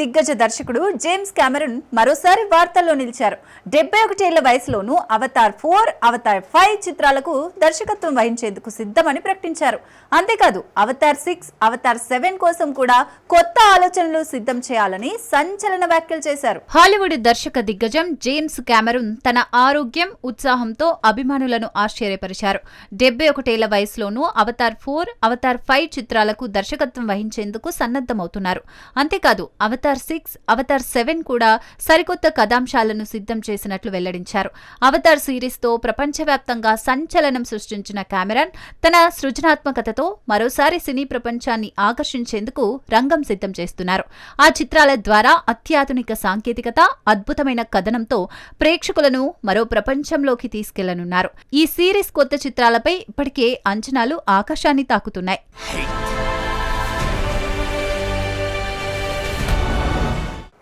దిగ్గజ దర్శకుడు James Cameron మరోసారి వార్తల్లో నిలిచారు. డెబ్బై ఒకటేళ్ళ వయసులోనూ అవతార్ ఫోర్ అవతార్ ఫైవ్ చిత్రాలకు దర్శకత్వం వహించేందుకు సిద్ధమని ప్రకటించారు. అంతేకాదు అవతార్ సిక్స్ అవతార్ సెవెన్ కోసం కూడా కొత్త ఆలోచనలు సిద్ధం చేయాలని సంచలన వ్యాఖ్యలు చేశారు. హాలీవుడ్ దర్శక దిగ్గజం జేమ్స్ కెమెరూన్ తన ఆరోగ్యం ఉత్సాహంతో అభిమానులను ఆశ్చర్యపరిచారు. డెబ్బై ఒకటేళ్ళ వయసులోనూ అవతార్ ఫోర్ అవతార్ ఫైవ్ చిత్రాలకు దర్శకత్వం వహించేందుకు సన్నద్ధమవుతున్నారు. అంతేకాదు Avatar Avatar six Avatar seven కూడా సరికొత్త కథాంశాలను సిద్ధం చేసినట్లు వెల్లడించారు. అవతార్ సిరీస్తో ప్రపంచవ్యాప్తంగా సంచలనం సృష్టించిన కెమెరాన్ తన సృజనాత్మకతతో మరోసారి సినీ ప్రపంచాన్ని ఆకర్షించేందుకు రంగం సిద్ధం చేస్తున్నారు. ఆ చిత్రాల ద్వారా అత్యాధునిక సాంకేతికత అద్భుతమైన కథనంతో ప్రేక్షకులను మరో ప్రపంచంలోకి తీసుకెళ్ళనున్నారు. ఈ సిరీస్ కొత్త చిత్రాలపై ఇప్పటికే అంచనాలు ఆకాశాన్ని తాకుతున్నాయి.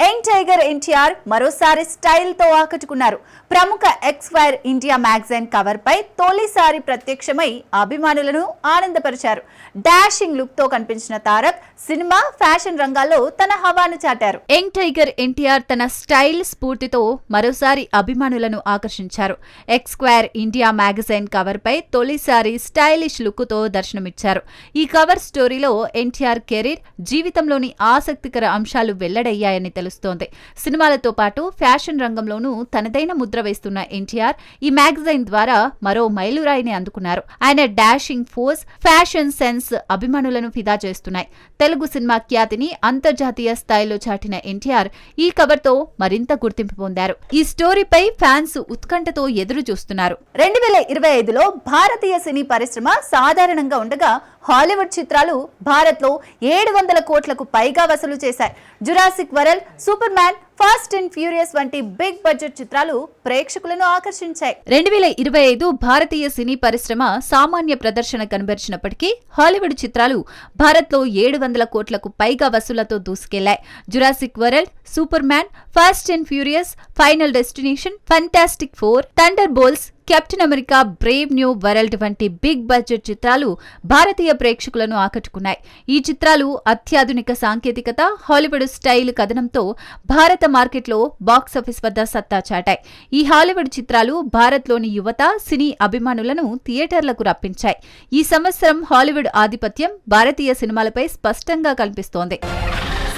యంగ్ టైగర్ ఎన్టీఆర్ మరోసారి స్టైల్తో ఆకట్టుకున్నారు. ప్రముఖ ఎక్స్వైర్ ఇండియా మ్యాగజైన్ కవర్పై తొలిసారి ప్రత్యక్షమై అభిమానులను ఆనందపరిచారు. డాషింగ్ లుక్తో కనిపించిన తారక్ సినిమా ఫ్యాషన్ రంగాల్లో తన హవాను చాటారు. యంగ్ టైగర్ ఎన్టీఆర్ తన స్టైల్ స్ఫూర్తితో మరోసారి అభిమానులను ఆకర్షించారు. ఎక్స్క్వైర్ ఇండియా మ్యాగజైన్ కవర్పై తొలిసారి స్టైలిష్ లుక్తో దర్శనమిచ్చారు. ఈ కవర్ స్టోరీలో ఎన్టీఆర్ కెరీర్ జీవితంలోని ఆసక్తికర అంశాలు వెల్లడయ్యాయని తెలుస్తోంది సినిమాలతో పాటు ఫ్యాషన్ రంగంలోనూ తనదైన ముద్ర వేస్తున్న ఎన్టీఆర్ ఈ మ్యాగజైన్ ద్వారా మరో మైలురాయిని అందుకున్నారు. ఆయన డాషింగ్ ఫోర్స్ ఫ్యాషన్ సెన్స్ అభిమానులను ఫిదా చేస్తున్నాయి. తెలుగు సినిమా ఖ్యాతిని అంతర్జాతీయ స్థాయిలో చాటిన ఎన్టీఆర్ ఈ కవర్తో మరింత గుర్తింపు పొందారు. ఈ స్టోరీపై ఫ్యాన్స్ ఉత్కంఠతో ఎదురు చూస్తున్నారు రెండు వేల ఇరవై ఐదులో భారతీయ సినీ పరిశ్రమ సాధారణంగా ఉండగా హాలీవుడ్ చిత్రాలు భారత్లో ఏడు వందల కోట్లకు పైగా వసూలు చేశాయి. Jurassic World Superman Fast and Furious వంటి బిగ్ బడ్జెట్ చిత్రాలు ప్రేక్షకులను ఆకర్షించాయి. రెండు వేల ఇరవై ఐదు భారతీయ సినీ పరిశ్రమ సామాన్య ప్రదర్శన కనబరిచినప్పటికీ హాలీవుడ్ చిత్రాలు భారత్లో ఏడు వందల కోట్లకు పైగా వసూలతో దూసుకెళ్ళాయి. Jurassic World Superman Fast and Furious Final Destination Fantastic Four Thunderbolts Captain America Brave New World వంటి బిగ్ బడ్జెట్ చిత్రాలు భారతీయ ప్రేక్షకులను ఆకట్టుకున్నాయి. ఈ చిత్రాలు అత్యాధునిక సాంకేతికత హాలీవుడ్ స్టైల్ కథనంతో భారత మార్కెట్లో బాక్సాఫీస్ వద్ద సత్తా చాటాయి. ఈ హాలీవుడ్ చిత్రాలు భారత్లోని యువత సినీ అభిమానులను థియేటర్లకు రప్పించాయి. ఈ సంవత్సరం హాలీవుడ్ ఆధిపత్యం భారతీయ సినిమాలపై స్పష్టంగా కనిపిస్తోంది.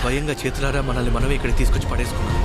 స్వయంగా చేతులారా మనల్ని మనమే ఇక్కడ తీసుకొచ్చి పడేసుకున్నాం.